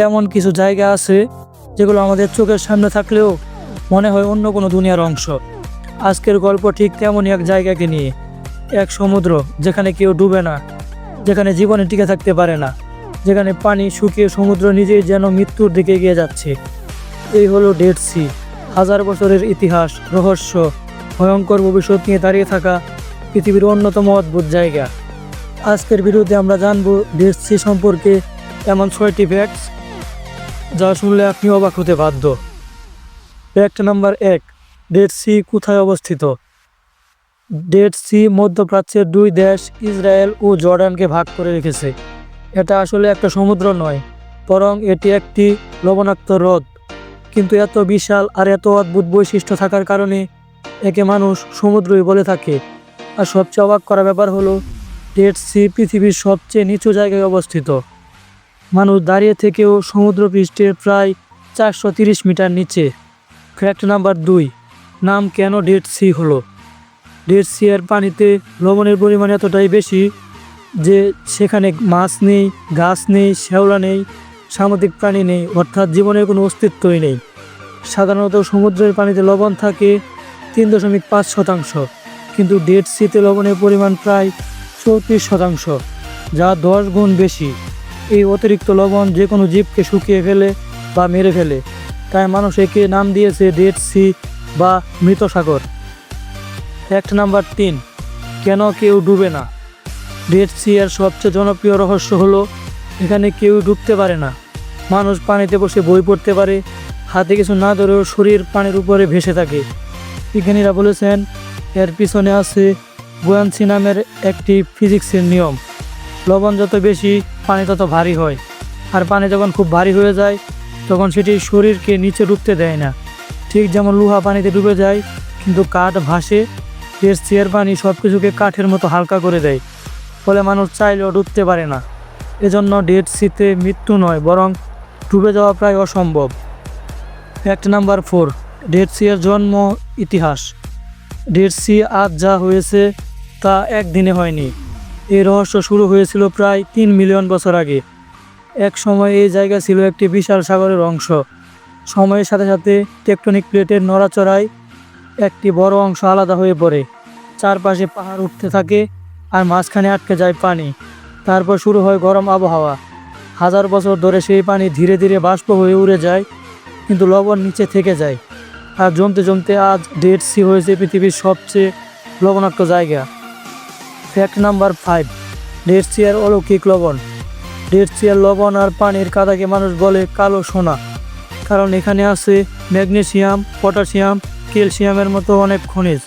এমন কিছু জায়গা আছে যেগুলো আমাদের চোখের সামনে থাকলেও মনে হয় অন্য কোনো দুনিয়ার অংশ। আজকের গল্প ঠিক তেমনই এক জায়গাকে নিয়ে। এক সমুদ্র যেখানে কেউ ডুবে না, যেখানে জীবনে টিকে থাকতে পারে না, যেখানে পানি শুকিয়ে সমুদ্র নিজেই যেন মৃত্যুর দিকে এগিয়ে যাচ্ছে। এই হলো ডেড সি, হাজার বছরের ইতিহাস, রহস্য, ভয়ঙ্কর ভবিষ্যৎ নিয়ে দাঁড়িয়ে থাকা পৃথিবীর অন্যতম অদ্ভুত জায়গা। আজকের ভিডিওতে আমরা জানব ডেড সি সম্পর্কে এমন ছয়টি ফ্যাক্টস যা শুনলে আপনি অবাক হতে বাধ্য। ফ্যাক্ট নাম্বার এক ডেড সি কোথায় অবস্থিত? ডেড সি মধ্যপ্রাচ্যের দুই দেশ, ইসরায়েল ও জর্ডানকে ভাগ করে রেখেছে। এটা আসলে একটা সমুদ্র নয়, বরং এটি একটি লবণাক্ত হ্রদ। কিন্তু এত বিশাল আর এত অদ্ভুত বৈশিষ্ট্য থাকার কারণে একে মানুষ সমুদ্রই বলে থাকে। আর সবচেয়ে অবাক করা ব্যাপার হলো ডেড সি পৃথিবীর সবচেয়ে নিচু জায়গায় অবস্থিত। মানুষ দাঁড়িয়ে থেকেও সমুদ্র পৃষ্ঠের প্রায় চারশো তিরিশ মিটার নিচে। ফ্যাক্ট নাম্বার দুই, নাম কেন ডেড সি হলো? ডেড সি এর পানিতে লবণের পরিমাণ এতটাই বেশি যে সেখানে মাছ নেই, গাছ নেই, শ্যাওলা নেই, সামুদ্রিক প্রাণী নেই, অর্থাৎ জীবনের কোনো অস্তিত্বই নেই। সাধারণত সমুদ্রের পানিতে লবণ থাকে তিন দশমিক পাঁচ শতাংশ, কিন্তু ডেড সিতে লবণের পরিমাণ প্রায় চৌত্রিশ শতাংশ, যা দশ গুণ বেশি। এই অতিরিক্ত লবণ যে কোনো জীবকে শুকিয়ে ফেলে বা মেরে ফেলে। তাই মানুষ একে নাম দিয়েছে ডেড সি বা মৃত সাগর। ফ্যাক্ট নাম্বার তিন, কেন কেউ ডুবে না? ডেড সি এর সবচেয়ে জনপ্রিয় রহস্য হলো, এখানে কেউ ডুবতে পারে না। মানুষ পানিতে বসে বই পড়তে পারে, হাতে কিছু না ধরেও শরীর পানির উপরে ভেসে থাকে। বিজ্ঞানীরা বলেছেন, এর পিছনে আছে বুয়ান্সি নামের একটি ফিজিক্সের নিয়ম। লবণ যত বেশি, পানি তত ভারী হয়। আর পানি যখন খুব ভারী হয়ে যায়, তখন সেটি শরীরকে নিচে ডুবতে দেয় না। ঠিক যেমন লোহা পানিতে ডুবে যায়, কিন্তু কাঠ ভাসে, এর চেয়ার পানি সব কিছুকে কাঠের মতো হালকা করে দেয়। ফলে মানুষ চাইলেও ডুবতে পারে না। এজন্য ডেড সিতে মৃত্যু নয়, বরং ডুবে যাওয়া প্রায় অসম্ভব। Fact number four, dead sea এর জন্ম ইতিহাস। ডেড সি আজ যা হয়েছে, তা একদিনে হয়নি। এই রহস্য শুরু হয়েছিল প্রায় তিন মিলিয়ন বছর আগে। এক সময় এই জায়গা ছিল একটি বিশাল সাগরের অংশ। সময়ের সাথে সাথে টেকটনিক প্লেটের নড়াচড়ায় একটি বড় অংশ আলাদা হয়ে পড়ে। চারপাশে পাহাড় উঠতে থাকে আর মাঝখানে আটকে যায় পানি। তারপর শুরু হয় গরম আবহাওয়া। হাজার বছর ধরে সেই পানি ধীরে ধীরে বাষ্প হয়ে উড়ে যায়, কিন্তু লবণ নিচে থেকে যায়। আর জমতে জমতে আজ ডেড সি হয়েছে পৃথিবীর সবচেয়ে লবণাক্ত জায়গা। Fact number five. Dead sea এর অলৌকিক লবণ। ডেড সি এর লবণ আর পানির কাদাকে মানুষ বলে কালো সোনা। কারণ এখানে আছে ম্যাগনেসিয়াম পটাশিয়াম ক্যালসিয়ামের মতো অনেক খনিজ,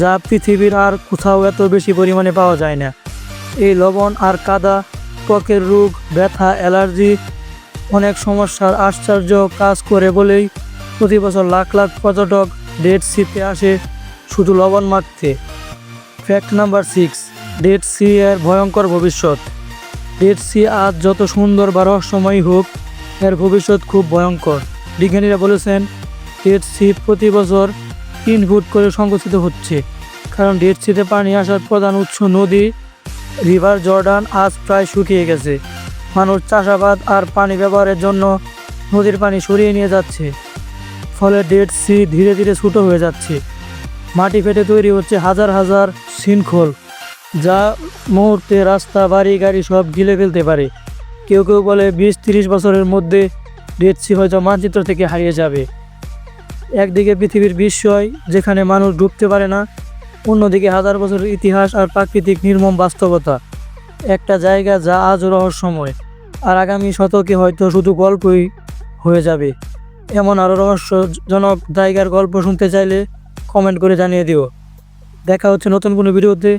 যা পৃথিবীর আর কোথাও এত বেশি পরিমাণে পাওয়া যায় না। এই লবণ আর কাদা, ত্বকের রোগ, ব্যথা, অ্যালার্জি, অনেক সমস্যার আশ্চর্য কাজ করে বলেই প্রতি বছর লাখ লাখ পর্যটক ডেড সিতে আসে শুধু লবণ মাখতে। Fact number six. Dead sea এর ভয়ঙ্কর ভবিষ্যৎ। ডেড সি আজ যত সুন্দর বা রহস্যময়ী হোক, এর ভবিষ্যৎ খুব ভয়ঙ্কর। বিজ্ঞানীরা বলেছেন ডেড সি প্রতি বছর তিন ফুট করে সংকুচিত হচ্ছে। কারণ ডেড সিতে পানি আসার প্রধান উৎস নদী রিভার জর্ডান আজ প্রায় শুকিয়ে গেছে। মানুষ চাষাবাদ আর পানি ব্যবহারের জন্য নদীর পানি সরিয়ে নিয়ে যাচ্ছে। ফলে ডেড সি ধীরে ধীরে ছোটো হয়ে যাচ্ছে। মাটি ফেটে তৈরি হচ্ছে হাজার হাজার শৃঙ্খল যা মুহূর্তে রাস্তা, বাড়ি, গাড়ি সব গিলে ফেলতে পারে। কেউ কেউ বলে বিশ তিরিশ বছরের মধ্যে ডেড সি হয়তো মানচিত্র থেকে হারিয়ে যাবে। একদিকে পৃথিবীর বিস্ময় যেখানে মানুষ ডুবতে পারে না। অন্যদিকে হাজার বছরের ইতিহাস আর প্রাকৃতিক নির্মম বাস্তবতা। একটা জায়গা যা আজও রহস্যময়। আর আগামী শতকে হয়তো শুধু গল্পই হয়ে যাবে। এমন আরও রহস্যজনক জায়গার গল্প শুনতে চাইলে কমেন্ট করে জানিয়ে দিও। দেখা হচ্ছে নতুন কোনো ভিডিওতে।